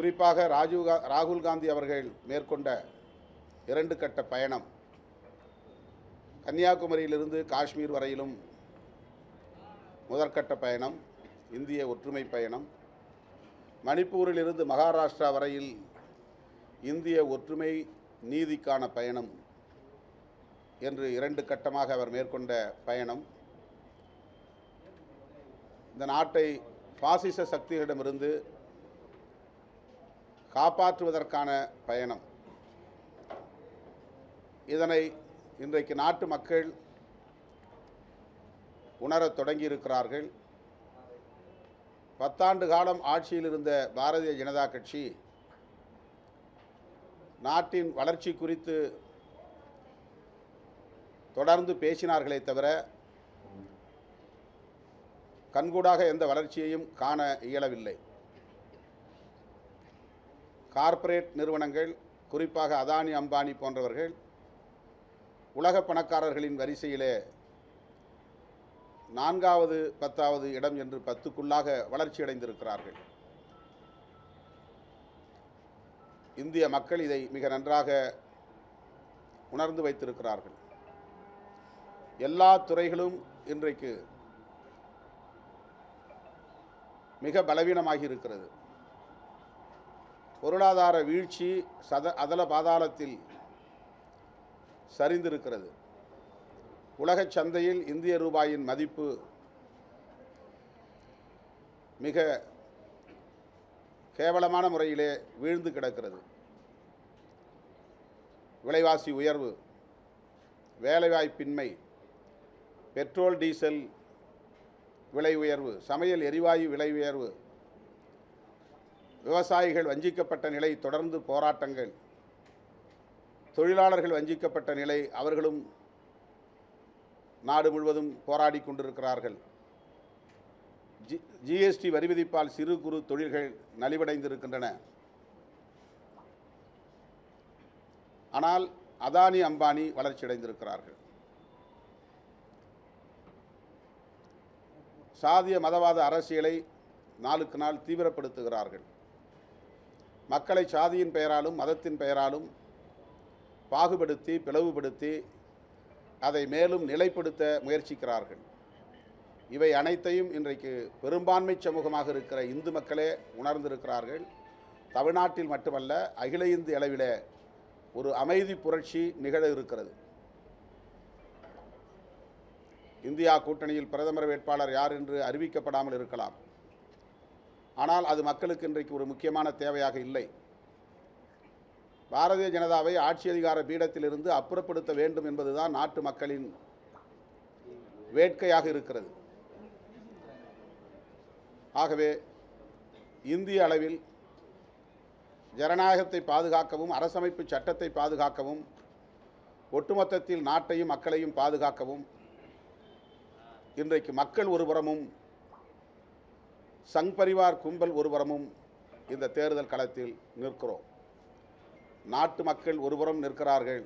குறிப்பாக ராஜீவ் கா ராகுல் காந்தி அவர்கள் மேற்கொண்ட இரண்டு கட்ட பயணம். கன்னியாகுமரியிலிருந்து காஷ்மீர் வரையிலும் முதற்கட்ட பயணம் இந்திய ஒற்றுமை பயணம். மணிப்பூரிலிருந்து மகாராஷ்டிரா வரையில் இந்திய ஒற்றுமை நீதிக்கான பயணம் என்று இரண்டு கட்டமாக அவர் மேற்கொண்ட பயணம். இந்த நாட்டை பாசிச சக்திகளிடமிருந்து காப்பாற்றுவதற்கான பயணம். இதனை இன்றைக்கு நாட்டு மக்கள் உணரத் தொடங்கியிருக்கிறார்கள். பத்தாண்டு காலம் ஆட்சியில் இருந்த பாரதிய ஜனதா கட்சி நாட்டின் வளர்ச்சி குறித்து தொடர்ந்து பேசினார்களே தவிர கண்கூடாக எந்த வளர்ச்சியையும் காண இயலவில்லை. கார்ப்பரேட் நிறுவனங்கள் குறிப்பாக அதானி அம்பானி போன்றவர்கள் உலக பணக்காரர்களின் வரிசையிலே நான்காவது பத்தாவது இடம் என்று பத்துக்குள்ளாக வளர்ச்சியடைந்திருக்கிறார்கள். இந்திய மக்கள் இதை மிக நன்றாக உணர்ந்து வைத்திருக்கிறார்கள். எல்லா துறைகளும் இன்றைக்கு மிக பலவீனமாகி இருக்கிறது. பொருளாதார வீழ்ச்சி சத அதல பாதாளத்தில் சரிந்திருக்கிறது. உலகச் சந்தையில் இந்திய ரூபாயின் மதிப்பு மிக கேவலமான முறையிலே வீழ்ந்து கிடக்கிறது. விலைவாசி உயர்வு வேலைவாய்ப்பின்மை பெட்ரோல் டீசல் விலை உயர்வு சமையல் எரிவாயு விலை உயர்வு விவசாயிகள் வஞ்சிக்கப்பட்ட நிலை தொடர்ந்து போராட்டங்கள் தொழிலாளர்கள் வஞ்சிக்கப்பட்ட நிலை அவர்களும் நாடு முழுவதும் போராடி கொண்டிருக்கிறார்கள். ஜி ஜிஎஸ்டி வரி விதிப்பால் சிறு குறு தொழில்கள் நலிவடைந்திருக்கின்றன. ஆனால் அதானி அம்பானி வளர்ச்சியடைந்திருக்கிறார்கள் சாதிய மதவாத அரசியலை நாளுக்கு நாள் தீவிரப்படுத்துகிறார்கள். மக்களை சாதியின் பெயராலும் மதத்தின் பெயராலும் பாகுபடுத்தி பிளவுபடுத்தி அதை மேலும் நிலைப்படுத்த முயற்சிக்கிறார்கள். இவை அனைத்தையும் இன்றைக்கு பெரும்பான்மை சமூகமாக இருக்கிற இந்து மக்களே உணர்ந்திருக்கிறார்கள். தமிழ்நாட்டில் மட்டுமல்ல அகில இந்திய அளவில் ஒரு அமைதி புரட்சி நிகழ இருக்கிறது. இந்தியா கூட்டணியில் பிரதமர் வேட்பாளர் யார் என்று அறிவிக்கப்படாமல் இருக்கலாம். ஆனால் அது மக்களுக்கு இன்றைக்கு ஒரு முக்கியமான தேவையாக இல்லை. பாரதிய ஜனதாவை ஆட்சி அதிகார பீடத்திலிருந்து அப்புறப்படுத்த வேண்டும் என்பதுதான் நாட்டு மக்களின் வேட்கையாக இருக்கிறது. ஆகவே இந்திய அளவில் ஜனநாயகத்தை பாதுகாக்கவும் அரசமைப்பு சட்டத்தை பாதுகாக்கவும் ஒட்டுமொத்தத்தில் நாட்டையும் மக்களையும் பாதுகாக்கவும் இன்றைக்கு மக்கள் ஒருபுறமும் சங் பரிவார் கும்பல் ஒருபுறமும் இந்த தேர்தல் களத்தில் நிற்கிறோம். நாட்டு மக்கள் ஒருபுறம் நிற்கிறார்கள்.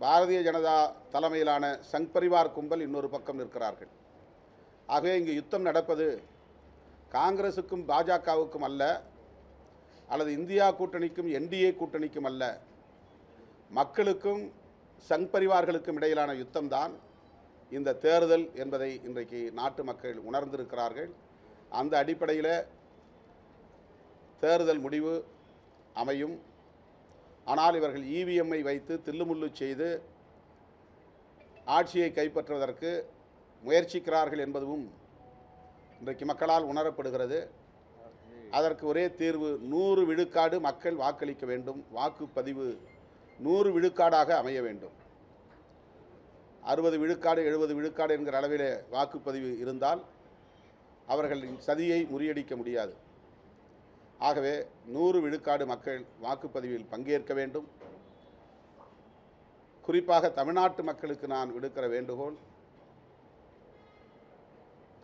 பாரதிய ஜனதா தலைமையிலான சங் பரிவார் கும்பல் இன்னொரு பக்கம் நிற்கிறார்கள். ஆகவே இங்கு யுத்தம் நடப்பது காங்கிரசுக்கும் பாஜகவுக்கும் அல்ல அல்லது இந்தியா கூட்டணிக்கும் என்டிஏ கூட்டணிக்கும் அல்ல. மக்களுக்கும் சங் பரிவார்களுக்கும் இடையிலான யுத்தம்தான் இந்த தேர்தல் என்பதை இன்றைக்கு நாட்டு மக்கள் உணர்ந்திருக்கிறார்கள். அந்த அடிப்படையில் தேர்தல் முடிவு அமையும். ஆனால் இவர்கள் இவிஎம்மை வைத்து தில்லுமுள்ளு செய்து ஆட்சியை கைப்பற்றுவதற்கு முயற்சிக்கிறார்கள் என்பதும் இன்றைக்கு மக்களால் உணரப்படுகிறது. அதற்கு ஒரே தீர்வு நூறு விழுக்காடு மக்கள் வாக்களிக்க வேண்டும். வாக்குப்பதிவு நூறு விழுக்காடாக அமைய வேண்டும். அறுபது விழுக்காடு எழுபது விழுக்காடு என்கிற அளவிலே வாக்குப்பதிவு இருந்தால் அவர்களின் சதியை முறியடிக்க முடியாது. ஆகவே நூறு விழுக்காடு மக்கள் வாக்குப்பதிவில் பங்கேற்க வேண்டும். குறிப்பாக தமிழ்நாட்டு மக்களுக்கு நான் விடுக்கிற வேண்டுகோள்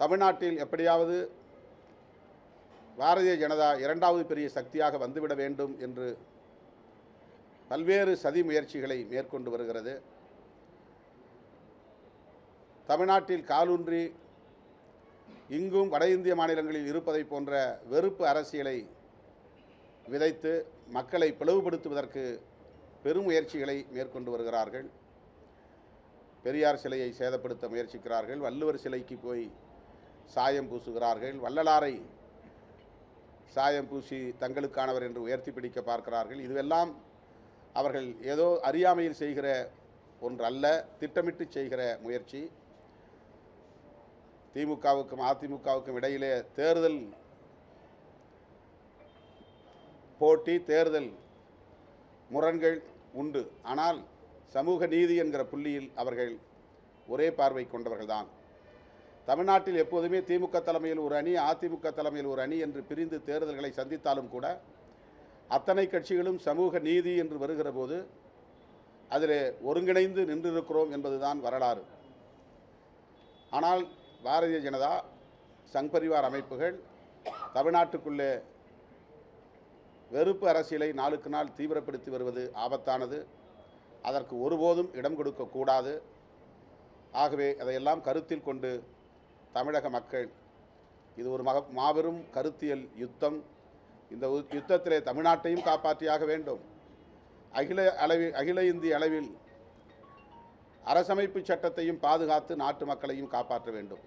தமிழ்நாட்டில் எப்படியாவது பாரதிய ஜனதா இரண்டாவது பெரிய சக்தியாக வந்துவிட வேண்டும் என்று பல்வேறு சதி முயற்சிகளை மேற்கொண்டு வருகிறது. தமிழ்நாட்டில் காலூன்றி இங்கும் வட இந்திய மாநிலங்களில் இருப்பதை போன்ற வெறுப்பு அரசியலை விதைத்து மக்களை பிளவுபடுத்துவதற்கு பெரும் முயற்சிகளை மேற்கொண்டு வருகிறார்கள். பெரியார் சிலையை சேதப்படுத்த முயற்சிக்கிறார்கள். வள்ளுவர் சிலைக்கு போய் சாயம் பூசுகிறார்கள். வள்ளலாரை சாயம் பூசி தங்களுக்கானவர் என்று உயர்த்தி பிடிக்க பார்க்கிறார்கள். இதுவெல்லாம் அவர்கள் ஏதோ அறியாமையில் செய்கிற ஒன்றல்ல திட்டமிட்டு செய்கிற முயற்சி. திமுகவுக்கும் அதிமுகவுக்கும் இடையிலே தேர்தல் போட்டி தேர்தல் முரண்கள் உண்டு. ஆனால் சமூக நீதி என்கிற புள்ளியில் அவர்கள் ஒரே பார்வை கொண்டவர்கள்தான். தமிழ்நாட்டில் எப்போதுமே திமுக தலைமையில் ஒரு அணி அதிமுக தலைமையில் ஒரு அணி என்று பிரிந்து தேர்தல்களை சந்தித்தாலும் கூட அத்தனை கட்சிகளும் சமூக நீதி என்று வருகிற போது அதில் ஒருங்கிணைந்து நின்றிருக்கிறோம் என்பதுதான் வரலாறு. ஆனால் பாரதிய ஜனதா சங் பரிவார் அமைப்புகள் தமிழ்நாட்டுக்குள்ளே வெறுப்பு அரசியலை நாளுக்கு நாள் தீவிரப்படுத்தி வருவது ஆபத்தானது. அதற்கு ஒருபோதும் இடம் கொடுக்கக்கூடாது ஆகவே அதையெல்லாம் கருத்தில் கொண்டு தமிழக மக்கள் இது ஒரு மக மாபெரும் கருத்தியல் யுத்தம். இந்த யுத்தத்திலே தமிழ்நாட்டையும் காப்பாற்றியாக வேண்டும். அகில அளவில் அகில இந்திய அளவில் அரசமைப்பு சட்டத்தையும் பாதுகாத்து நாட்டு மக்களையும் காப்பாற்ற வேண்டும்.